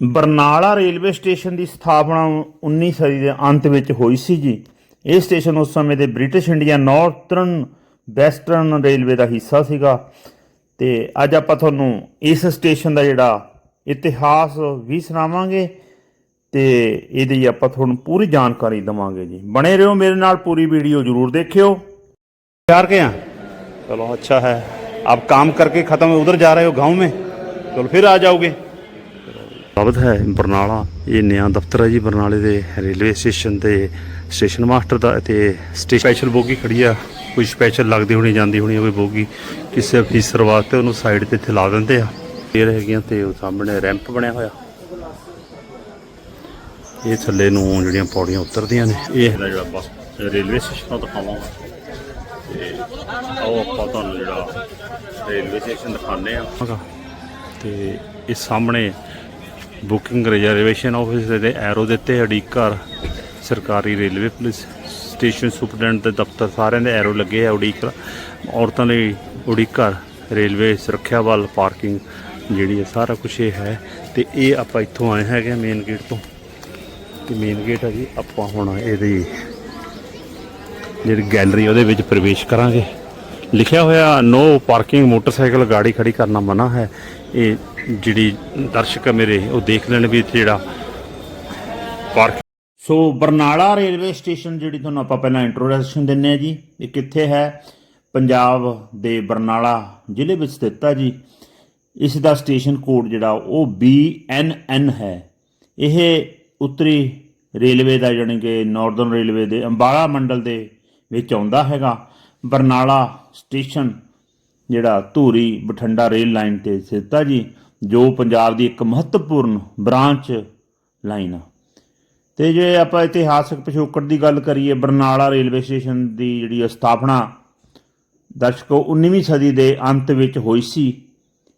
Barnala railway station ਦੀ ਸਥਾਪਨਾ 19 ਸਦੀ ਦੇ ਅੰਤ ਵਿੱਚ ਹੋਈ ਸੀ ਜੀ ਇਹ ਸਟੇਸ਼ਨ ਉਸ ਸਮੇਂ ਦੇ British India northern western railway ਦਾ ਹਿੱਸਾ ਸੀਗਾ ਤੇ ਅੱਜ ਆਪਾਂ ਤੁਹਾਨੂੰ ਇਸ ਸਟੇਸ਼ਨ ਦਾ ਜਿਹੜਾ ਇਤਿਹਾਸ ਵੀ ਸੁਣਾਵਾਂਗੇ ਤੇ ਇਹਦੀ ਆਪਾਂ ਤੁਹਾਨੂੰ ਪੂਰੀ ਜਾਣਕਾਰੀ ਦਵਾਂਗੇ ਜੀ ਬਣੇ ਰਹੋ ਮੇਰੇ ਨਾਲ ਪੂਰੀ ਵੀਡੀਓ ਜ਼ਰੂਰ ਦੇਖਿਓ बिहार के यहाँ चलो अच्छा है आप काम करके ख़त्म उधर जा रहे हो गांव में चलो फिर आ जाओगे ਸਵਾਗਤ ਹੈ ਬਰਨਾਲਾ। ਇਹ ਨਿਆਂ ਦਫ਼ਤਰ ਹੈ ਜੀ ਬਰਨਾਲੇ ਦੇ ਰੇਲਵੇ ਸਟੇਸ਼ਨ ਤੇ। ਸਟੇਸ਼ਨ ਮਾਸਟਰ ਦਾ ਤੇ ਸਪੈਸ਼ਲ ਬੋਗੀ ਖੜੀ ਆ। ਕੋਈ ਸਪੈਸ਼ਲ ਲੱਗਦੀ ਹੋਣੀ ਜਾਂਦੀ ਹੋਣੀ ਕੋਈ ਬੋਗੀ। ਕਿਸੇ ਅਫੀਸਰ ਵਾਸਤੇ ਉਹਨੂੰ ਸਾਈਡ ਤੇ ਇੱਥੇ ਲਾ ਦਿੰਦੇ ਆ। ਇਹ ਹੈਗੀਆਂ ਤੇ ਉਹ ਸਾਹਮਣੇ ਰੈਂਪ ਬਣਿਆ ਹੋਇਆ। ਇਹ ਥੱਲੇ ਨੂੰ ਜਿਹੜੀਆਂ ਪੌੜੀਆਂ ਉਤਰਦੀਆਂ ਨੇ ਇਹ ਹੈਗਾ ਜਿਹੜਾ ਬੱਸ ਰੇਲਵੇ ਸਟੇਸ਼ਨ ਤੋਂ ਦਿਖਾਵਾਂਗਾ। ਤੇ ਆਓ ਆਪਾਂ ਤੁਹਾਨੂੰ ਜਿਹੜਾ ਰੇਲਵੇ ਸਟੇਸ਼ਨ ਦਿਖਾਉਂਦੇ ਆ। ਤੇ ਇਹ ਸਾਹਮਣੇ ਬੁਕਿੰਗ ਰਿਜ਼ਰਵੇਸ਼ਨ ਆਫਿਸ ਦੇ ਐਰੋ ਦਿੱਤੇ ਅਡੀਕਰ ਸਰਕਾਰੀ ਰੇਲਵੇ ਪੁਲਿਸ ਸਟੇਸ਼ਨ ਸੁਪਰਡੈਂਟ ਦੇ ਦਫ਼ਤਰ, ਸਾਰਿਆਂ ਦੇ ਐਰੋ ਲੱਗੇ ਆ ਉਡੀਕਰ ਔਰਤਾਂ ਲਈ ਉਡੀਕਰ ਰੇਲਵੇ ਸੁਰੱਖਿਆ ਵੱਲ ਪਾਰਕਿੰਗ ਜਿਹੜੀ ਹੈ ਸਾਰਾ ਕੁਝ ਇਹ ਹੈ ਤੇ ਇਹ ਆਪਾਂ ਇੱਥੋਂ ਆਏ ਹੈਗੇ ਮੇਨ ਗੇਟ ਤੋਂ। ਤੇ ਮੇਨ ਗੇਟ ਹੈ ਜੀ, ਆਪਾਂ ਹੁਣ ਇਹਦੀ ਜਿਹੜੀ ਗੈਲਰੀ ਉਹਦੇ ਵਿੱਚ ਪ੍ਰਵੇਸ਼ ਕਰਾਂਗੇ। ਲਿਖਿਆ ਹੋਇਆ ਨੋ ਪਾਰਕਿੰਗ ਮੋਟਰਸਾਈਕਲ, ਗਾੜੀ ਖੜੀ ਕਰਨਾ ਮਨਾ ਹੈ। ਇਹ ਜਿਹੜੀ ਦਰਸ਼ਕ ਆ ਮੇਰੇ, ਉਹ ਦੇਖ ਲੈਣ ਵੀ ਇੱਥੇ ਜਿਹੜਾ park so Barnala railway station ਜਿਹੜੀ ਤੁਹਾਨੂੰ ਆਪਾਂ ਪਹਿਲਾਂ ਇੰਟਰੋਡਕਸ਼ਨ ਦਿੰਨੇ ਆ ਜੀ, ਇਹ ਕਿੱਥੇ ਹੈ? ਪੰਜਾਬ ਦੇ ਬਰਨਾਲਾ ਜ਼ਿਲ੍ਹੇ ਵਿੱਚ ਸਥਿਤ ਹੈ ਜੀ। ਇਸ ਦਾ ਸਟੇਸ਼ਨ ਕੋਡ ਜਿਹੜਾ, ਉਹ BNN ਹੈ। ਇਹ ਉੱਤਰੀ ਰੇਲਵੇ ਦਾ ਜਾਣੀ ਕਿ ਨਾਰਥਰਨ ਰੇਲਵੇ ਦੇ ਅੰਬਾਲਾ ਮੰਡਲ ਦੇ ਵਿੱਚ ਆਉਂਦਾ ਹੈਗਾ। ਬਰਨਾਲਾ ਸਟੇਸ਼ਨ ਜਿਹੜਾ ਧੂਰੀ ਬਠਿੰਡਾ ਰੇਲ ਲਾਈਨ ਤੇ ਸਥਿਤ ਹੈ ਜੀ। ਜੋ ਪੰਜਾਬ ਦੀ ਇੱਕ ਮਹੱਤਵਪੂਰਨ ਬ੍ਰਾਂਚ ਲਾਈਨ ਆ। ਤੇ ਜੇ ਆਪਾਂ ਇਤਿਹਾਸਕ ਪਿਛੋਕੜ ਦੀ ਗੱਲ ਕਰੀਏ, ਬਰਨਾਲਾ ਰੇਲਵੇ ਸਟੇਸ਼ਨ ਦੀ ਜਿਹੜੀ ਸਥਾਪਨਾ ਦਸਕੋ 19ਵੀਂ ਸਦੀ ਦੇ ਅੰਤ ਵਿੱਚ ਹੋਈ ਸੀ।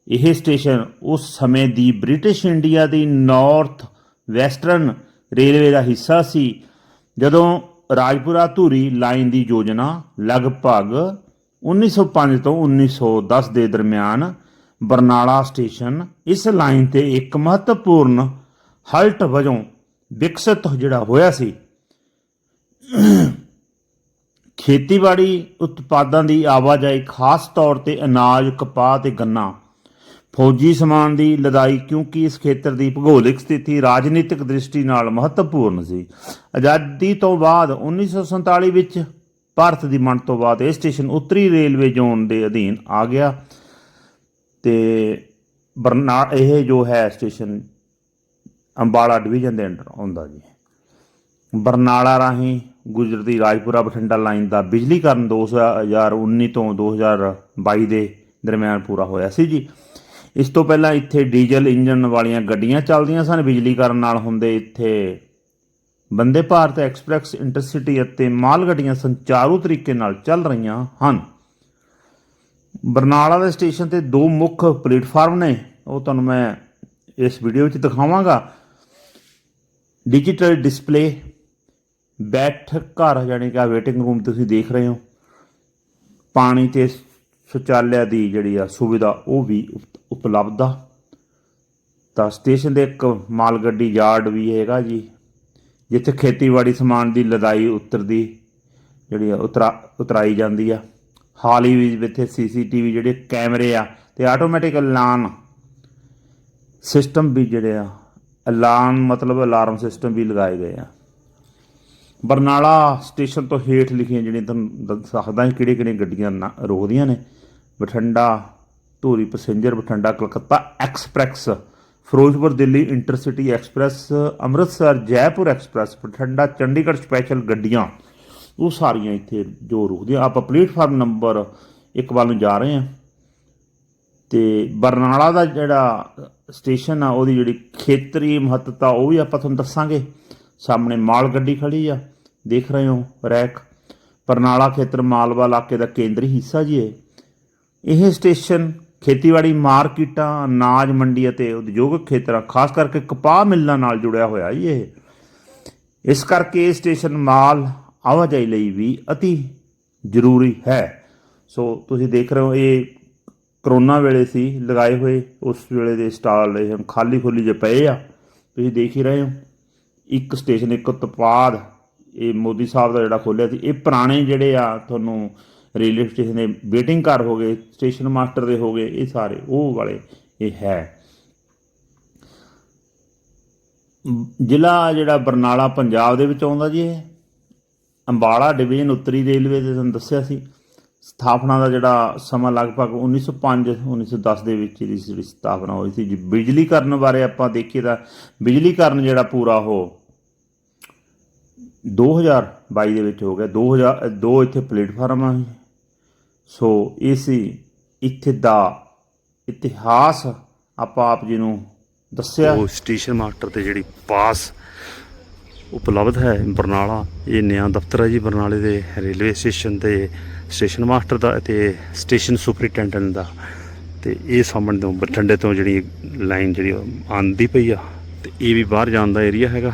ਇਹ ਸਟੇਸ਼ਨ ਉਸ ਸਮੇਂ ਦੀ ਬ੍ਰਿਟਿਸ਼ ਇੰਡੀਆ ਦੀ ਨਾਰਥ ਵੈਸਟਰਨ ਰੇਲਵੇ ਦਾ ਹਿੱਸਾ ਸੀ। ਜਦੋਂ ਰਾਜਪੁਰਾ ਧੂਰੀ ਲਾਈਨ ਦੀ ਯੋਜਨਾ ਲਗਭਗ 1905 ਤੋਂ 1910 ਦੇ ਦਰਮਿਆਨ ਬਰਨਾਲਾ ਸਟੇਸ਼ਨ, ਇਸ ਲਾਈਨ ਤੇ ਇੱਕ ਮਹੱਤਵਪੂਰਨ ਹਲਟ ਵਜੋਂ ਵਿਕਸਿਤ ਜਿਹੜਾ ਹੋਇਆ ਸੀ। ਖੇਤੀਬਾੜੀ ਉਤਪਾਦਾਂ ਦੀ ਆਵਾਜਾਈ ਖਾਸ ਤੌਰ ਤੇ ਅਨਾਜ, ਕਪਾਹ ਤੇ ਗੰਨਾ। ਫੌਜੀ ਸਮਾਨ ਦੀ ਲਦਾਈ ਕਿਉਂਕਿ ਇਸ ਖੇਤਰ ਦੀ ਭੂਗੋਲਿਕ ਸਥਿਤੀ ਰਾਜਨੀਤਿਕ ਦ੍ਰਿਸ਼ਟੀ ਨਾਲ ਮਹੱਤਵਪੂਰਨ ਸੀ। ਆਜ਼ਾਦੀ ਤੋਂ ਬਾਅਦ 1947 ਵਿੱਚ ਭਾਰਤ ਦੀ ਵੰਡ ਤੋਂ ਬਾਅਦ ਇਹ ਸਟੇਸ਼ਨ ਉੱਤਰੀ ਰੇਲਵੇ ਜ਼ੋਨ ਦੇ ਅਧੀਨ ਆ ਗਿਆ। ਤੇ ਬਰਨਾ ਇਹ ਜੋ ਹੈ ਸਟੇਸ਼ਨ ਅੰਬਾਲਾ ਡਿਵੀਜ਼ਨ ਦੇ ਅੰਡਰ ਆਉਂਦਾ ਜੀ। ਬਰਨਾਲਾ ਰਾਹੀਂ ਗੁਜਰਦੀ ਰਾਜਪੁਰਾ ਬਠਿੰਡਾ ਲਾਈਨ ਦਾ ਬਿਜਲੀਕਰਨ 2019 ਤੋਂ 2022 ਦੇ ਦਰਮਿਆਨ ਪੂਰਾ ਹੋਇਆ ਸੀ ਜੀ। ਇਸ ਤੋਂ ਪਹਿਲਾਂ ਇੱਥੇ ਡੀਜ਼ਲ ਇੰਜਨ ਵਾਲੀਆਂ ਗੱਡੀਆਂ ਚੱਲਦੀਆਂ ਸਨ। ਬਿਜਲੀਕਰਨ ਨਾਲ ਹੁੰਦੇ ਇੱਥੇ ਬੰਦੇ ਭਾਰਤ ਐਕਸਪ੍ਰੈਸ, ਇੰਟਰਸਿਟੀ ਅਤੇ ਮਾਲ ਗੱਡੀਆਂ ਸੰਚਾਰੂ ਤਰੀਕੇ ਨਾਲ ਚੱਲ ਰਹੀਆਂ ਹਨ। ਬਰਨਾਲਾ ਦੇ ਸਟੇਸ਼ਨ ਤੇ ਦੋ ਮੁੱਖ ਪਲੇਟਫਾਰਮ ਨੇ। ਉਹ ਤੁਹਾਨੂੰ ਮੈਂ ਇਸ ਵੀਡੀਓ ਵਿੱਚ ਦਿਖਾਵਾਂਗਾ। ਡਿਜੀਟਲ ਡਿਸਪਲੇ ਬੈਠਕ ਘਰ ਯਾਨੀ ਕਿ ਵੇਟਿੰਗ ਰੂਮ ਤੁਸੀਂ ਦੇਖ ਰਹੇ ਹੋ। ਪਾਣੀ ਤੇ ਸ਼ੌਚਾਲਿਆ ਦੀ ਜਿਹੜੀ ਆ ਸੁਵਿਧਾ ਉਹ ਵੀ ਉਪ- ਉਪਲਬਧ ਆ। ਤਾਂ ਸਟੇਸ਼ਨ ਦੇ ਇੱਕ ਮਾਲ ਗੱਡੀ ਯਾਰਡ ਵੀ ਹੈਗਾ ਜੀ, ਜਿੱਥੇ ਖੇਤੀਬਾੜੀ ਸਮਾਨ ਦੀ ਲਦਾਈ ਉਤਰਦੀ, ਜਿਹੜੀ ਆ ਉਤਰਾ, ਉਤਰਾਈ ਜਾਂਦੀ ਆ। ਹਾਲ ਹੀ ਵਿੱਚ ਇੱਥੇ ਸੀਸੀਟੀਵੀ ਜਿਹੜੇ ਕੈਮਰੇ ਆ ਤੇ ਆਟੋਮੈਟਿਕ ਐਲਾਨ ਸਿਸਟਮ ਵੀ ਜਿਹੜੇ ਆ ਐਲਾਨ ਮਤਲਬ ਅਲਾਰਮ ਸਿਸਟਮ ਵੀ ਲਗਾਏ ਗਏ ਆ। ਬਰਨਾਲਾ ਸਟੇਸ਼ਨ ਤੋਂ ਹੇਠ ਲਿਖੀਆਂ ਜਿਹੜੀਆਂ ਤੁਹਾਨੂੰ ਦੱਸ ਸਕਦਾ ਹਾਂ ਕਿਹੜੇ ਕਿਹੜੇ ਗੱਡੀਆਂ ਨਾ- ਰੋਕਦੀਆਂ ਨੇ, Bathinda, Dhuri passenger Bathinda, Calcutta express Firozpur Delhi intercity express Amritsar Jaipur express Bathinda Chandigarh special ਗੱਡੀਆਂ ਉਹ ਸਾਰੀਆਂ ਇੱਥੇ ਜੋ ਰੁਕਦੀਆਂ। ਆਪਾਂ ਪਲੇਟਫਾਰਮ ਨੰਬਰ ਇੱਕ ਵੱਲ ਨੂੰ ਜਾ ਰਹੇ ਹਾਂ। ਤੇ ਬਰਨਾਲਾ ਦਾ ਜਿਹੜਾ ਸਟੇਸ਼ਨ ਆ, ਉਹਦੀ ਜਿਹੜੀ ਖੇਤਰੀ ਮਹੱਤਤਾ, ਉਹ ਵੀ ਆਪਾਂ ਤੁਹਾਨੂੰ ਦੱਸਾਂਗੇ। ਸਾਹਮਣੇ ਮਾਲ ਗੱਡੀ ਖੜੀ ਆ। ਦੇਖ ਰਹੇ ਹੋ, ਰੈਕ। ਬਰਨਾਲਾ ਖੇਤਰ ਮਾਲਵਾ ਇਲਾਕੇ ਦਾ ਕੇਂਦਰੀ ਹਿੱਸਾ ਜੀ ਇਹ। ਇਹ ਸਟੇਸ਼ਨ ਖੇਤੀਬਾੜੀ ਮਾਰਕੀਟਾਂ, ਅਨਾਜ ਮੰਡੀ ਅਤੇ ਉਦਯੋਗਿਕ ਖੇਤਰਾਂ ਖਾਸ ਕਰਕੇ ਕਪਾਹ ਮਿੱਲਾਂ ਨਾਲ ਜੁੜਿਆ ਹੋਇਆ ਜੀ ਇਹ। ਇਸ ਕਰਕੇ ਇਹ ਸਟੇਸ਼ਨ ਮਾਲ ਆਵਾਜਾਈ ਲਈ ਵੀ ਅਤੀ ਜ਼ਰੂਰੀ ਹੈ। ਸੋ ਤੁਸੀਂ ਦੇਖ ਰਹੇ ਹੋ, ਇਹ ਕਰੋਨਾ ਵੇਲੇ ਸੀ, ਲਗਾਏ ਹੋਏ, ਉਸ ਵੇਲੇ ਦੇ ਸਟਾਲ ਇਹ ਹੁਣ ਖਾਲੀ ਖੁੱਲੀ ਜੇ ਪਏ ਆ। ਤੁਸੀਂ ਦੇਖ ਹੀ ਰਹੇ ਹੋ, ਇੱਕ ਸਟੇਸ਼ਨ, ਇੱਕ ਉਤਪਾਦ, ਇਹ ਮੋਦੀ ਸਾਹਿਬ ਦਾ ਜਿਹੜਾ ਖੋਲਿਆ ਸੀ, ਇਹ ਪੁਰਾਣੇ ਜਿਹੜੇ ਆ, ਤੁਹਾਨੂੰ ਰੇਲਵੇ ਸਟੇਸ਼ਨ ਦੇ ਵੇਟਿੰਗ ਘਰ ਹੋ ਗਏ, ਸਟੇਸ਼ਨ ਮਾਸਟਰ ਦੇ ਹੋ ਗਏ, ਇਹ ਸਾਰੇ, ਉਹ ਵਾਲੇ, ਇਹ ਹੈ। ਜ਼ਿਲ੍ਹਾ ਜਿਹੜਾ ਬਰਨਾਲਾ, ਪੰਜਾਬ ਦੇ ਵਿੱਚ ਆਉਂਦਾ ਜੀ ਇਹ। ਅੰਬਾਲਾ ਡਿਵੀਜ਼ਨ ਉੱਤਰੀ ਰੇਲਵੇ ਦੇ ਤੁਹਾਨੂੰ ਦੱਸਿਆ ਸੀ। ਸਥਾਪਨਾ ਦਾ ਜਿਹੜਾ ਸਮਾਂ ਲਗਭਗ 1905 1910 ਦੇ ਵਿੱਚ ਇਹਦੀ ਜਿਹੜੀ ਸਥਾਪਨਾ ਹੋਈ ਸੀ। ਜੀ ਬਿਜਲੀਕਰਨ ਬਾਰੇ ਆਪਾਂ ਦੇਖੀਏ ਤਾਂ ਬਿਜਲੀਕਰਨ ਜਿਹੜਾ ਪੂਰਾ ਉਹ 2022 ਦੇ ਵਿੱਚ ਹੋ ਗਿਆ। 2000 ਦੋ ਇੱਥੇ ਪਲੇਟਫਾਰਮ ਆ ਸੋ, ਇਹ ਸੀ ਇੱਥੇ ਦਾ ਇਤਿਹਾਸ। ਆਪਾਂ ਆਪ ਜੀ ਨੂੰ ਦੱਸਿਆ। ਉਹ ਸਟੇਸ਼ਨ ਮਾਸਟਰ ਤੇ ਜਿਹੜੀ ਪਾਸ ਉਪਲਬਧ ਹੈ ਬਰਨਾਲਾ। ਇਹ ਨਿਆਂ ਦਫ਼ਤਰ ਹੈ ਜੀ ਬਰਨਾਲੇ ਦੇ ਰੇਲਵੇ ਸਟੇਸ਼ਨ ਤੇ, ਸਟੇਸ਼ਨ ਮਾਸਟਰ ਦਾ ਤੇ ਸਟੇਸ਼ਨ ਸੁਪਰਿੰਟੈਂਡੈਂਟ ਦਾ। ਤੇ ਇਹ ਸਾਹਮਣੇ ਤੋਂ ਬਠਿੰਡੇ ਤੋਂ ਜਿਹੜੀ ਲਾਈਨ ਜਿਹੜੀ ਉਹ ਆਂਦੀ ਪਈ ਆ ਤੇ ਇਹ ਵੀ ਬਾਹਰ ਜਾਣ ਦਾ ਏਰੀਆ ਹੈਗਾ।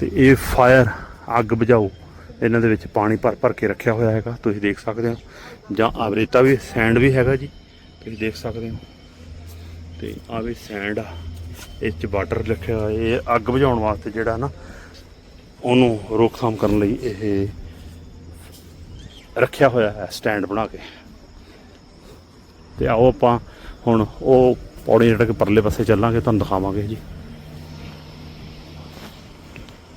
ਤੇ ਇਹ ਫਾਇਰ ਅੱਗ ਬੁਝਾਓ, ਇਹਨਾਂ ਦੇ ਵਿੱਚ ਪਾਣੀ ਭਰ ਭਰ ਕੇ ਰੱਖਿਆ ਹੋਇਆ ਹੈਗਾ। ਤੁਸੀਂ ਦੇਖ ਸਕਦੇ ਹੋ। ਜਾਂ ਆਵਰੇਤਾ ਵੀ, ਸੈਂਡ ਵੀ ਹੈਗਾ ਜੀ। ਤੁਸੀਂ ਦੇਖ ਸਕਦੇ ਹੋ। ਤੇ ਆ ਵੀ ਸੈਂਡ ਆ। ਇਹ ਚ ਵਾਟਰ ਰੱਖਿਆ ਹੋਇਆ, ਇਹ ਅੱਗ ਬੁਝਾਉਣ ਵਾਸਤੇ ਜਿਹੜਾ ਨਾ, ਉਹਨੂੰ ਰੋਕਥਾਮ ਕਰਨ ਲਈ ਇਹ ਰੱਖਿਆ ਹੋਇਆ ਹੈ ਸਟੈਂਡ ਬਣਾ ਕੇ। ਤੇ ਆਓ ਆਪਾਂ ਹੁਣ ਉਹ ਪੌੜੀ ਜਿਹੜਾ ਕਿ ਪਰਲੇ ਪਾਸੇ ਚੱਲਾਂਗੇ, ਤੁਹਾਨੂੰ ਦਿਖਾਵਾਂਗੇ ਜੀ।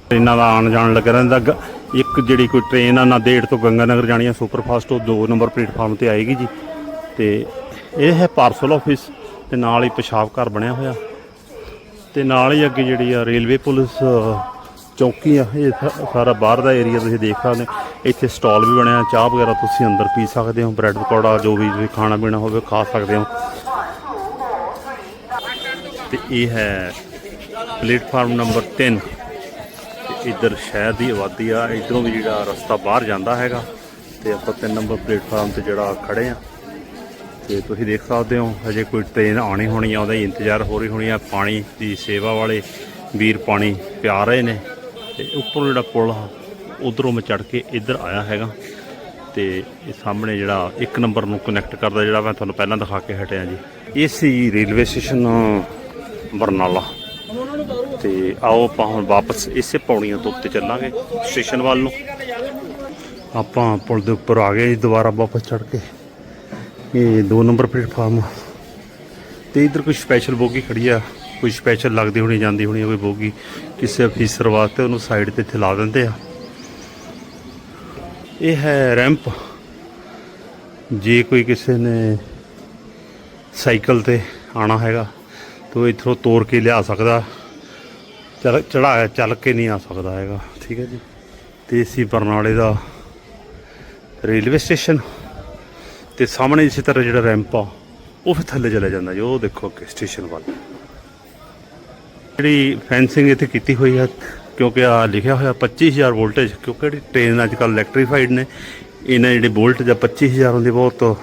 ਟ੍ਰੇਨਾਂ ਦਾ ਆਉਣ ਜਾਣ ਲੱਗਾ ਰਹਿੰਦਾ ਗ- ਇੱਕ ਜਿਹੜੀ ਕੋਈ ਟ੍ਰੇਨ ਆ ਨਾਂਦੇੜ ਤੋਂ ਗੰਗਾਨਗਰ ਜਾਣੀ ਆ ਸੁਪਰਫਾਸਟ ਉਹ 2 ਨੰਬਰ ਪਲੇਟਫਾਰਮ ਤੇ ਆਏਗੀ ਜੀ। ਤੇ ਇਹ ਹੈ ਪਾਰਸਲ ਆਫਿਸ ਤੇ ਨਾਲ ਹੀ ਪਿਸ਼ਾਬ ਘਰ ਬਣਿਆ ਹੋਇਆ। ਤੇ ਨਾਲ ਹੀ ਅੱਗੇ ਜਿਹੜੀ ਆ ਰੇਲਵੇ ਪੁਲਿਸ ਚੌਕੀ ਆ, ਇਹ ਸਾਰਾ ਬਾਹਰ ਦਾ ਏਰੀਆ ਤੁਸੀਂ ਦੇਖ ਸਕਦੇ ਹੋ। ਇੱਥੇ ਸਟਾਲ ਵੀ ਬਣਿਆ, ਚਾਹ ਵਗੈਰਾ ਤੁਸੀਂ ਅੰਦਰ ਪੀ ਸਕਦੇ ਹੋ, ਬ੍ਰੈਡ ਪਕੌੜਾ, ਜੋ ਵੀ ਤੁਸੀਂ ਖਾਣਾ ਪੀਣਾ ਹੋਵੇ ਖਾ ਸਕਦੇ ਹੋ। ਤੇ ਇਹ ਹੈ ਪਲੇਟਫਾਰਮ ਨੰਬਰ 3 ਇੱਧਰ ਸ਼ਹਿਰ ਦੀ ਆਬਾਦੀ ਆ, ਇਧਰੋਂ ਵੀ ਜਿਹੜਾ ਰਸਤਾ ਬਾਹਰ ਜਾਂਦਾ ਹੈਗਾ, ਤੇ ਆਪਾਂ 3 ਨੰਬਰ ਪਲੇਟਫਾਰਮ ਤੇ ਜਿਹੜਾ ਖੜੇ ਆ। ਤੇ ਤੁਸੀਂ ਦੇਖ ਸਕਦੇ ਹੋ, ਹਜੇ ਕੋਈ ਟ੍ਰੇਨ ਆਣੀ ਹੋਣੀ ਆ, ਉਹਦਾ ਹੀ ਇੰਤਜ਼ਾਰ ਹੋ ਰਹੀ ਹੋਣੀ ਆ। ਪਾਣੀ ਦੀ ਸੇਵਾ ਵਾਲੇ ਵੀਰ ਪਾਣੀ ਪਿਆ ਰਹੇ ਨੇ ਤੇ ਉੱਪਰੋਂ ਜਿਹੜਾ ਪੁਲ ਆ, ਉਧਰੋਂ ਮੈਂ ਚੜ ਕੇ ਇੱਧਰ ਆਇਆ ਹੈਗਾ ਤੇ ਇਹ ਸਾਹਮਣੇ ਜਿਹੜਾ ਇੱਕ ਨੰਬਰ ਨੂੰ ਕਨੈਕਟ ਕਰਦਾ ਜਿਹੜਾ ਮੈਂ ਤੁਹਾਨੂੰ ਪਹਿਲਾਂ ਦਿਖਾ ਕੇ ਹਟਿਆ ਜੀ। ਇਹ ਸੀ ਰੇਲਵੇ ਸਟੇਸ਼ਨ ਬਰਨਾਲਾ। ਤੇ ਆਓ ਆਪਾਂ ਹੁਣ ਵਾਪਸ ਇਸੇ ਪੌੜੀਆਂ ਤੋਂ ਉੱਤੇ ਚੱਲਾਂਗੇ ਸਟੇਸ਼ਨ ਵੱਲ ਨੂੰ। ਆਪਾਂ ਪੁਲ ਦੇ ਉੱਪਰ ਆ ਗਏ ਜੀ, ਦੁਬਾਰਾ ਵਾਪਸ ਚੜ ਕੇ। ਇਹ 2 ਨੰਬਰ ਪਲੇਟਫਾਰਮ ਤੇ ਇਧਰ ਕੋਈ ਸਪੈਸ਼ਲ ਬੋਗੀ ਖੜੀ ਆ। ਕੋਈ ਸਪੈਸ਼ਲ ਲੱਗਦੀ ਹੋਣੀ, ਜਾਂਦੀ ਹੋਣੀ ਆ ਕੋਈ ਬੋਗੀ। ਕਿਸੇ ਅਫੀਸਰ ਵਾਸਤੇ ਉਹਨੂੰ ਸਾਈਡ ਤੇ ਇੱਥੇ ਲਾ ਦਿੰਦੇ ਆ। ਇਹ ਹੈ ਰੈਂਪ ਜੇ ਕੋਈ ਕਿਸੇ ਨੇ ਸਾਈਕਲ ਤੇ ਆਣਾ ਹੈਗਾ, ਤਾਂ ਉਹ ਇੱਥੋਂ ਤੋੜ ਕੇ ਲਿਆ ਸਕਦਾ। ਚੜ ਚੜਾ ਚੱਲ ਕੇ ਨਹੀਂ ਆ ਸਕਦਾ ਹੈਗਾ। ਠੀਕ ਹੈ ਜੀ। ਤੇ ਸੀ ਬਰਨਾਲੇ ਦਾ ਰੇਲਵੇ ਸਟੇਸ਼ਨ। ਤੇ ਸਾਹਮਣੇ ਇਸੇ ਤਰ੍ਹਾਂ ਜਿਹੜਾ ਰੈਂਪ ਆ, ਉਹ ਫਿਰ ਥੱਲੇ ਚਲਾ ਜਾਂਦਾ ਜੀ, ਉਹ ਦੇਖੋ ਅੱਗੇ ਸਟੇਸ਼ਨ ਵੱਲ। ਜਿਹੜੀ ਫੈਂਸਿੰਗ ਇੱਥੇ ਕੀਤੀ ਹੋਈ ਆ, ਕਿਉਂਕਿ ਆ ਲਿਖਿਆ ਹੋਇਆ 25000 ਵੋਲਟੇਜ ਕਿਉਂਕਿ ਜਿਹੜੀ ਟ੍ਰੇਨ ਅੱਜ ਕੱਲ ਇਲੈਕਟ੍ਰੀਫਾਈਡ ਨੇ, ਇਹਨਾਂ ਜਿਹੜੇ ਵੋਲਟ ਜਾਂ 25000 ਹੁੰਦੀ, ਬਹੁਤ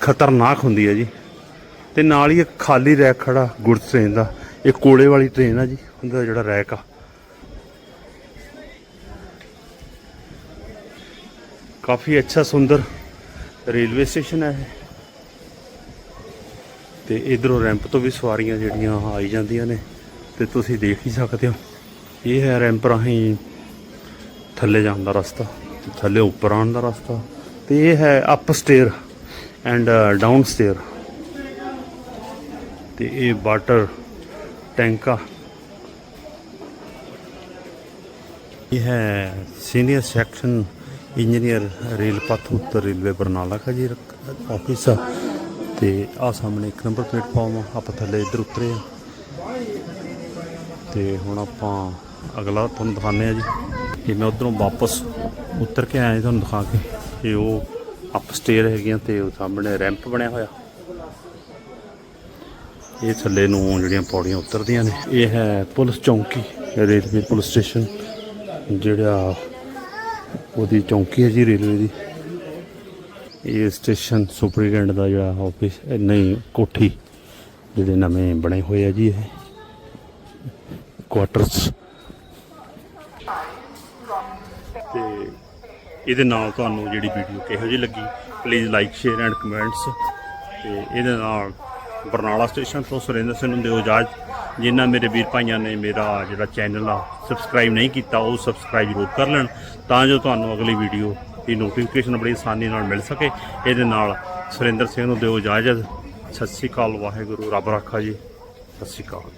ਖਤਰਨਾਕ ਹੁੰਦੀ ਹੈ ਜੀ। ਤੇ ਨਾਲ ਹੀ ਇੱਕ ਖਾਲੀ ਰੈਕ ਖੜਾ ਗੁਡਸ ਟ੍ਰੇਨ ਦਾ, ਇਹ ਕੋਲੇ ਵਾਲੀ ਟ੍ਰੇਨ ਆ ਜੀ, ਉਹਦਾ ਜਿਹੜਾ ਰੈਕ ਆ। ਕਾਫੀ ਅੱਛਾ, ਸੁੰਦਰ ਰੇਲਵੇ ਸਟੇਸ਼ਨ ਹੈ ਇਹ। ਤੇ ਇਧਰੋਂ ਰੈਂਪ ਤੋਂ ਵੀ ਸਵਾਰੀਆਂ ਜਿਹੜੀਆਂ ਆਈ ਜਾਂਦੀਆਂ ਨੇ। ਤੇ ਤੁਸੀਂ ਦੇਖ ਹੀ ਸਕਦੇ ਹੋ। ਇਹ ਹੈ ਰੈਂਪ ਰਾਹੀਂ ਥੱਲੇ ਜਾਣ ਦਾ ਰਸਤਾ, ਥੱਲੇ ਉੱਪਰ ਆਉਣ ਦਾ ਰਸਤਾ। ਤੇ ਇਹ ਹੈ up stair and down stair. ਤੇ ਇਹ ਵਾਟਰ ਟੈਂਕਾ ਇਹ ਹੈ ਸੀਨੀਅਰ ਸੈਕਸ਼ਨ ਇੰਜੀਨੀਅਰ ਰੇਲ ਪਥ ਉੱਤਰ ਰੇਲਵੇ ਬਰਨਾਲਾ ਦਾ ਜੀ ਆਫਿਸ ਆ। ਤੇ ਆ ਸਾਹਮਣੇ ਇੱਕ ਨੰਬਰ ਪਲੇਟਫਾਰਮ ਆ। ਆਪਾਂ ਥੱਲੇ ਇੱਧਰ ਉਤਰੇ ਆ। ਤੇ ਹੁਣ ਆਪਾਂ ਅਗਲਾ ਤੁਹਾਨੂੰ ਦਿਖਾਣੇ ਆ ਜੀ। ਕਿ ਮੈਂ ਉਧਰੋਂ ਵਾਪਸ ਉਤਰ ਕੇ ਆਇਆ ਤੁਹਾਨੂੰ ਦਿਖਾ ਕੇ। ਇਹ ਉਹ ਅਪ ਸਟੇਅਰ ਹੈਗੀਆਂ ਤੇ ਉਹ ਸਾਹਮਣੇ ਰੈਂਪ ਬਣਿਆ ਹੋਇਆ। ਇਹ ਥੱਲੇ ਨੂੰ ਜਿਹੜੀਆਂ ਪੌੜੀਆਂ ਉਤਰਦੀਆਂ ਨੇ। ਇਹ ਹੈ ਪੁਲਿਸ ਚੌਂਕੀ, ਰੇਲਵੇ ਪੁਲਿਸ ਸਟੇਸ਼ਨ, ਜਿਹੜਾ ਉਹਦੀ ਚੌਂਕੀ ਹੈ ਜੀ ਰੇਲਵੇ ਦੀ। ਇਹ ਸਟੇਸ਼ਨ ਸੁਪਰੀਡੈਂਟ ਦਾ ਜਿਹੜਾ ਆਫਿਸ ਨਹੀਂ, ਕੋਠੀ, ਜਿਹੜੇ ਨਵੇਂ ਬਣੇ ਹੋਏ ਆ ਜੀ ਇਹ। ਕੁਆਟਰਸ ਤੇ ਇਹਦੇ ਨਾਲ ਤੁਹਾਨੂੰ ਜਿਹੜੀ ਵੀਡੀਓ ਕਿਹੋ ਜਿਹੀ ਲੱਗੀ please like share and comments ਤੇ ਇਹਦੇ ਨਾਲ ਬਰਨਾਲਾ ਸਟੇਸ਼ਨ ਤੋਂ ਸੁਰਿੰਦਰ ਸਿੰਘ ਨੂੰ ਦਿਓ ਇਜਾਜ਼ਤ, ਜਿਨ੍ਹਾਂ ਮੇਰੇ ਵੀਰ ਭਾਈਆਂ ਨੇ ਮੇਰਾ ਜਿਹੜਾ ਚੈਨਲ ਆ ਸਬਸਕ੍ਰਾਈਬ ਨਹੀਂ ਕੀਤਾ, ਉਹ ਸਬਸਕ੍ਰਾਈਬ ਜ਼ਰੂਰ ਕਰ ਲੈਣ, ਤਾਂ ਜੋ ਤੁਹਾਨੂੰ ਅਗਲੀ ਵੀਡੀਓ ਦੀ ਨੋਟੀਫਿਕੇਸ਼ਨ ਬੜੀ ਆਸਾਨੀ ਨਾਲ ਮਿਲ ਸਕੇ। ਇਹਦੇ ਨਾਲ ਸੁਰਿੰਦਰ ਸਿੰਘ ਨੂੰ ਦਿਓ ਇਜਾਜ਼ਤ। ਸਤਿ ਸ਼੍ਰੀ ਅਕਾਲ, ਵਾਹਿਗੁਰੂ। ਰੱਬ ਰਾਖਾ ਜੀ। ਸਤਿ ਸ਼੍ਰੀ ਅਕਾਲ।